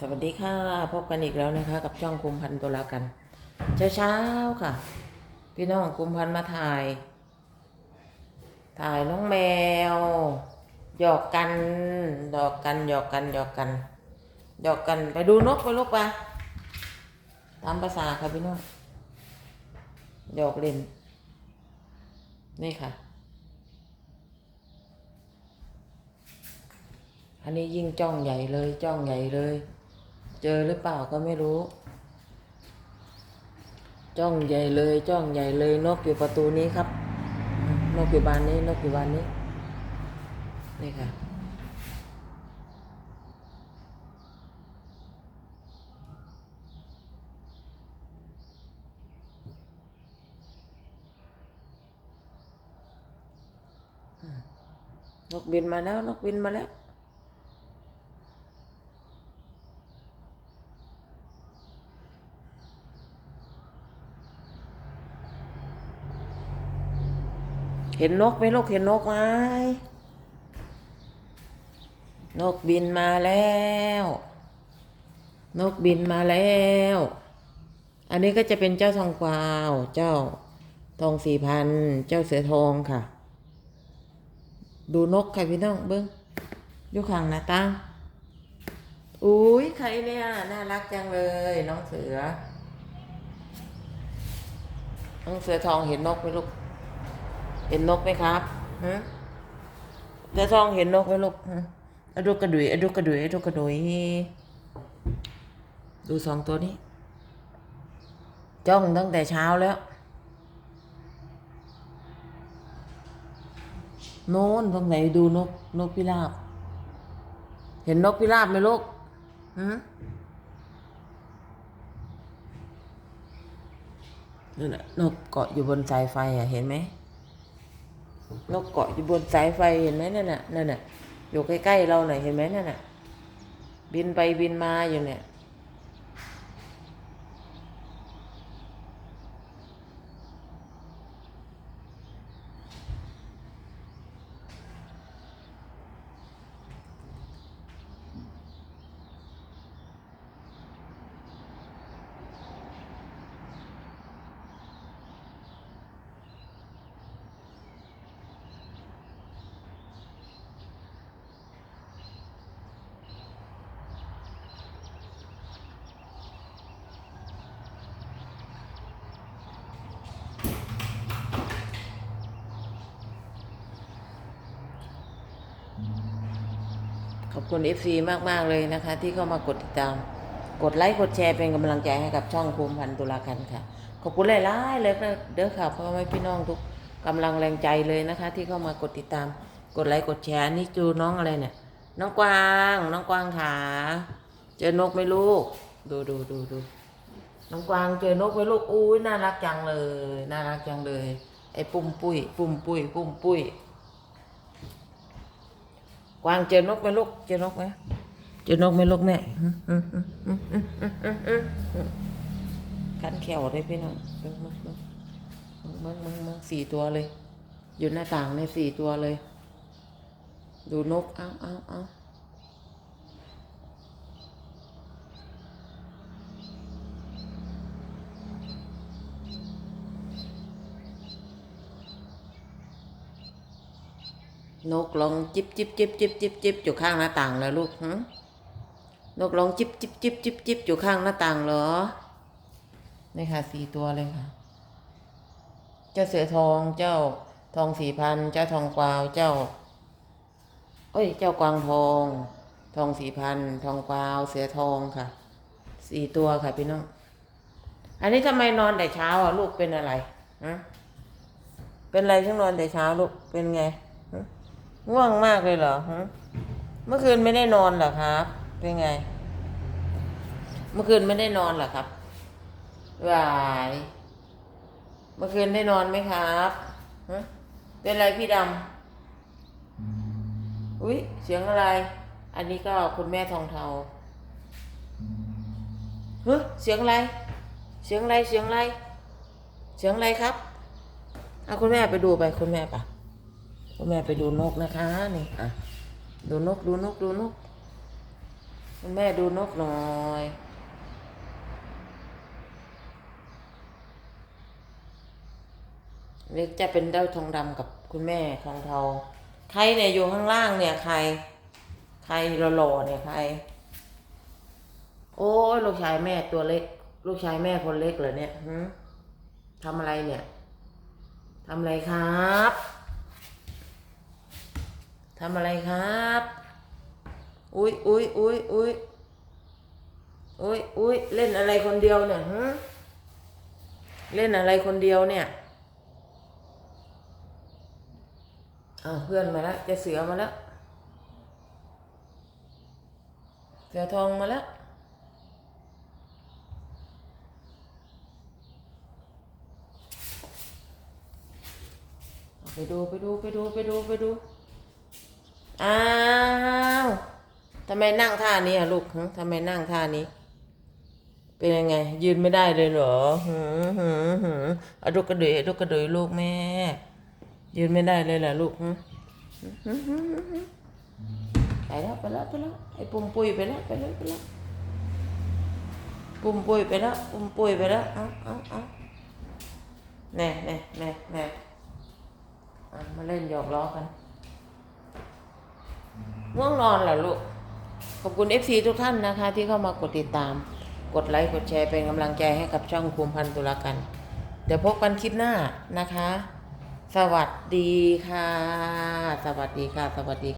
สวัสดีค่ะ พบกันอีกแล้วนะคะ กับช่องคุมพันตุลากัน เช้าเช้าค่ะ พี่น้องคุมพันมาถ่าย ถ่ายน้องแมว หยอกกันหยอกกันหยอกกันหยอกกันหยอกกันไปดูนกไปลูกปะตามภาษาค่ะพี่น้องหยอกเล่น นี่ค่ะ อันนี้ยิ่งจ้องใหญ่เลยจ้องใหญ่เลย เจอหรือเปล่าก็ไม่รู้ จ้องใหญ่เลย จ้องใหญ่เลยนกอยู่ประตูนี้ครับ นกอยู่บานนี้ นกอยู่บานนี้ นี่ค่ะนกบินมาแล้วนกบินมาแล้ว เห็นนกไหมลูกเห็นนกไหมนกบินมาแล้ว นกบินมาแล้ว อันนี้ก็จะเป็นเจ้าทองกวาว เจ้าทองสี่พัน เจ้าเสือทองค่ะ ดูนกค่ะพี่น้องเบิ้งอยู่ข้างหน้าต่างอุ้ยใครเนี่ย น่ารักจังเลย น้องเสือ น้องเสือทองเห็นนกไหมลูก เห็นนกไหมครับฮะเสือทองเห็นนกไหมลูกฮะอะดูกระดุยอะดูกระดุยอะดูกระดุย ดูสองตัวนี้ จ้องตั้งแต่เช้าแล้วโน้นตรงไหนดูนกนกพิราบ เห็นนกพิราบไหมลูกฮะนั่นน่ะนกเกาะอยู่บนสายไฟอะเห็นไหม นกเกาะอยู่บนสายไฟเห็นไหมนั่นน่ะนั่นน่ะอยู่ใกล้ๆเราหน่อยเห็นไหมนั่นน่ะ บินไปบินมาอยู่เนี่ย ขอบคุณ FC มากมากเลยนะคะ ที่เข้ามากดติดตาม กดไลค์กดแชร์เป็นกำลังใจให้กับช่องภูมิพันธ์ตุลากันค่ะ ขอบคุณหลายๆเลยนะเด้อค่ะพ่อแม่พี่น้องทุกกำลังแรงใจเลยนะคะ ที่เข้ามากดติดตาม กดไลค์กดแชร์นี่จูน้องอะไรเนี่ย น้องกวาง น้องกวางขาเจอนกไหมลูก ดูดูดูดูน้องกวางเจอนกไหมลูกอุ้ยน่ารักจังเลย น่ารักจังเลย ไอ้ปุ้มปุ้ยปุ้มปุ้ยปุ้มปุ้ย วางเจอนกไหมลูกเจอนกไหมเจอนกไหมลูกแม่ขันแขวเลยพี่น้องมึงมึงมึงมึงมึงมึงสี่ตัวเลย อยู่หน้าต่างในสี่ตัวเลย ดูนกเอาเอาเอา นกลองจิบจิบจิบจิบจิบจิบอยู่ข้างหน้าต่างแล้วลูกหึนกลองจิบจิบจิบจิบจิบอยู่ข้างหน้าต่างเหรอนี่ค่ะสี่ตัวเลยค่ะ เจ้าเสือทองเจ้าทองสี่พันเจ้าทองกวาวเจ้าเอ้ย เจ้ากวางทอง ทองสี่พันทองกวาวเสือทองค่ะสี่ตัวค่ะพี่น้อง อันนี้ทำไมนอนแต่เช้าอะลูกเป็นอะไรฮะเป็นอะไรที่นอนแต่เช้าลูกเป็นไง ง่วงมากเลยเหรอฮะเมื่อคืนไม่ได้นอนเหรอครับ เป็นไง เมื่อคืนไม่ได้นอนเหรอครับวายเมื่อคืนได้นอนไหมครับฮะเป็นไรพี่ดำอุ้ยเสียงอะไร อันนี้ก็คุณแม่ทองเทาเฮ้ยเสียงอะไร เสียงอะไร เสียงอะไร เสียงอะไรครับเอาคุณแม่ไปดูไปคุณแม่ปะ คุณแม่ไปดูนกนะคะนี่อะดูนกดูนกดูนกคุณแม่ดูนกหน่อยเล็กจะเป็นเด้าทองดำกับคุณแม่ทองเทาใครเนี่ยอยู่ข้างล่างเนี่ยใคร ใครหล่อๆเนี่ยใคร โอ้ลูกชายแม่ตัวเล็ก ลูกชายแม่คนเล็กเหรอเนี่ยทำอะไรเนี่ยทำอะไรครับ ทำอะไรครับ อุ้ยอุ้ยอุ้ยอุ้ยอุ้ยอุ้ยเล่นอะไรคนเดียวเนี่ยหืมเล่นอะไรคนเดียวเนี่ยอ้าวเพื่อนมาแล้วจะเสือมาแล้ว เสือทองมาแล้วไปดูไปดูไปดูไปดูไปดู อ้าวทำไมนั่งท่านี้อะลูกทำไมนั่งท่านี้ เป็นยังไง ยืนไม่ได้เลยเหรอหืมหืมหืมอะดุกกระดุยอดุกกระดุยลูกแม่ ยืนไม่ได้เลยเหรอลูกหึหึหึไปแล้วไปแล้วไปแล้วไอ้ปุ่มปุยไปแล้วไปแล้วไปแล้วปุ่มปุยไปแล้วปุ่มปุยไปแล้วเอาเอาเอาแน่แน่แน่แน่มาเล่นหยอกล้อกัน ง่วงนอนเหรอลูก ขอบคุณเอฟซีทุกท่านนะคะ ที่เข้ามากดติดตาม กดไลค์กดแชร์เป็นกำลังใจให้กับช่องภูมิพันธ์ตุลากัน เดี๋ยวพบกันคลิปหน้านะคะ สวัสดีค่ะ สวัสดีค่ะ สวัสดี